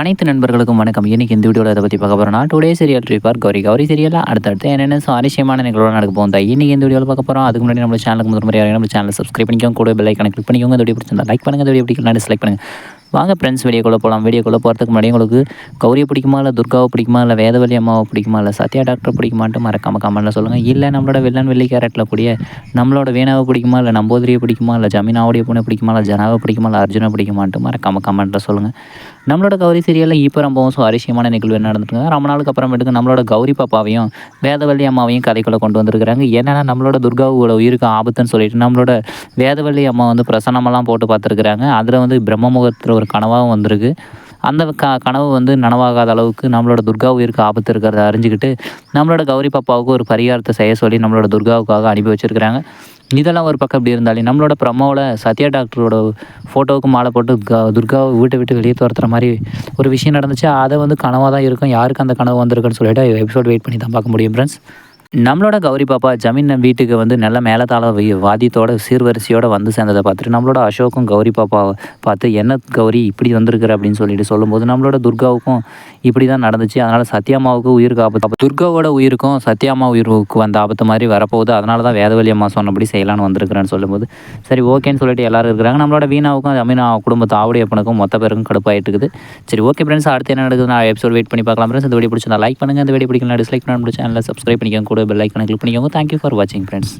அனைத்து நண்பர்களுக்கும் வணக்கம். இன்னைக்கு இந்த வீடியோவில் அதை பற்றி பார்க்க போகிறோம்னா டுடே சீரியல் ட்ரிப்பார் கௌரி. கௌரி சீரியலில் அடுத்தடுத்து என்னென்ன சுவாரஸ்யமான நிகழ்வு நடக்க போகுது இன்னைக்கு இந்த வீடியோவில் பார்க்க போகிறோம் அதுக்கு முன்னாடி நம்ம சேனலுக்கு முதல் முறையாக நம்ம சேனல் சப்ஸ்கிரைப் பண்ணிக்கோங்க. கூட பெல் ஐக்கான கிளிக் பண்ணிக்கோங்க. இந்த வீடியோ பிடிச்சிருந்தா லைக் பண்ணுங்கள் இந்த வீடியோ பிடிக்கலாம் செலக்ட் பண்ணுங்கள் வாங்க ஃப்ரெண்ட்ஸ் வீடியோக்குள்ளே போகலாம் வீடியோக்குள்ளே போகிறதுக்கு முன்னாடி உங்களுக்கு கௌரியை பிடிக்குமா இல்லை துர்காவை பிடிக்குமா இல்லை வேதவலி அம்மாவை பிடிக்குமா இல்லை சத்யா டாக்டர் பிடிக்குமான்ட்டு மறக்காம கமெண்ட்டில் சொல்லுங்கள் இல்லை நம்மளோட வில்லன் வெள்ளி கேரட்டில் கூடிய நம்மளோட வீணாவை பிடிக்குமா இல்லை நம்போதிரியை பிடிக்குமா இல்லை ஜமீனாவுடைய பொண்ணை பிடிக்குமா இல்லை ஜனாவை பிடிக்குமா இல்லை அர்ஜுனை பிடிக்குமான்ட்டு மறக்காம கமெண்ட்டில் சொல்லுங்கள் நம்மளோட கௌரி சீரியலில் இப்போ ரொம்பவும் சுவாரஸ்யமான நிகழ்வு என்ன ரொம்ப நாளுக்கு அப்புறமேட்டுக்கு நம்மளோட கௌரி பாப்பாவையும் வேதவள்ளி அம்மாவையும் கதைக்குள்ளே கொண்டு வந்திருக்கிறாங்க. என்னென்னா நம்மளோட துர்காவோட உயிருக்கு ஆபத்துன்னு சொல்லிட்டு நம்மளோட வேதவள்ளி அம்மா வந்து பிரசனமெல்லாம் போட்டு பார்த்துருக்குறாங்க. அதில் வந்து பிரம்ம முகத்தில் ஒரு கனவாகவும் வந்திருக்கு. அந்த க கனவு வந்து நனவாகாத அளவுக்கு நம்மளோட துர்கா உயிருக்கு ஆபத்து இருக்கிறத அறிஞ்சிக்கிட்டு நம்மளோட கௌரி பாப்பாவுக்கு ஒரு பரிகாரத்தை செய்ய சொல்லி நம்மளோட துர்காவுக்காக அனுப்பி வச்சுருக்கிறாங்க. இதெல்லாம் ஒரு பக்கம் இப்படி இருந்தாலே நம்மளோட ப்ரமோவில் சத்யா டாக்டரோட ஃபோட்டோவுக்கு மாலை போட்டு க துர்காவை வீட்டை விட்டு வெளியே துரத்துற மாதிரி ஒரு விஷயம் நடந்துச்சு. அதை வந்து கனவாக தான் இருக்கும். யாருக்கு அந்த கனவு வந்திருக்குன்னு சொல்லிட்டு எபிசோட் வெயிட் பண்ணி தான் பார்க்க முடியும் ஃப்ரெண்ட்ஸ் நம்மளோட கௌரி பாப்பா ஜமீன் வீட்டுக்கு வந்து நல்ல மேலத்தாள வாதியத்தோட வாத்தியத்தோட சீர்வரிசையோட வந்து சேர்ந்ததை பார்த்துட்டு நம்மளோட அசோக்கும் கௌரி பாப்பாவை பார்த்து என்ன கௌரி இப்படி வந்திருக்கிற? அப்படின்னு சொல்லிட்டு சொல்லும்போது நம்மளோட துர்காவுக்கும் இப்படி தான் நடந்துச்சு. அதனால் சத்யாமாவுக்கு உயிருக்கு ஆபத்து அப்ப துர்காவோட உயிருக்கும் சத்யாமா உயிருக்கு வந்த ஆபத்து மாதிரி வரப்போகுது. அதனால தான் வேதவழி அம்மா சொன்னபடி செய்யலான்னு வந்திருக்கிறேன்னு சொல்லும்போது சரி ஓகேன்னு சொல்லிட்டு எல்லாரும் இருக்கிறாங்க. நம்மளோட வீணாவுக்கும் ஜமீனா குடும்பத்து ஆவுடைய அப்பனுக்கும் மொத்த பேருக்கும் கடுப்பாயிட்டு இருக்குது. சரி ஓகே ஃப்ரெண்ட்ஸ் அடுத்து என்ன நடக்குது நான் எபிசோட் வெயிட் பண்ணி பார்க்கலாம் ஃப்ரெண்ட்ஸ் இந்த வீடியோ பிடிச்சிருந்தா லைக் பண்ணுங்கள் இந்த வீடியோ பிடிக்கலாம் டிஸ்லைக் பண்ண. சேனலில் சப்ஸ்கிரைப் பண்ணிக்கோங்க. கூட பெல் ஐக்கனை கிளிக் பண்ணிக்கோங்க. தேங்க்யூ ஃபார் வாட்சிங் ஃப்ரெண்ட்ஸ்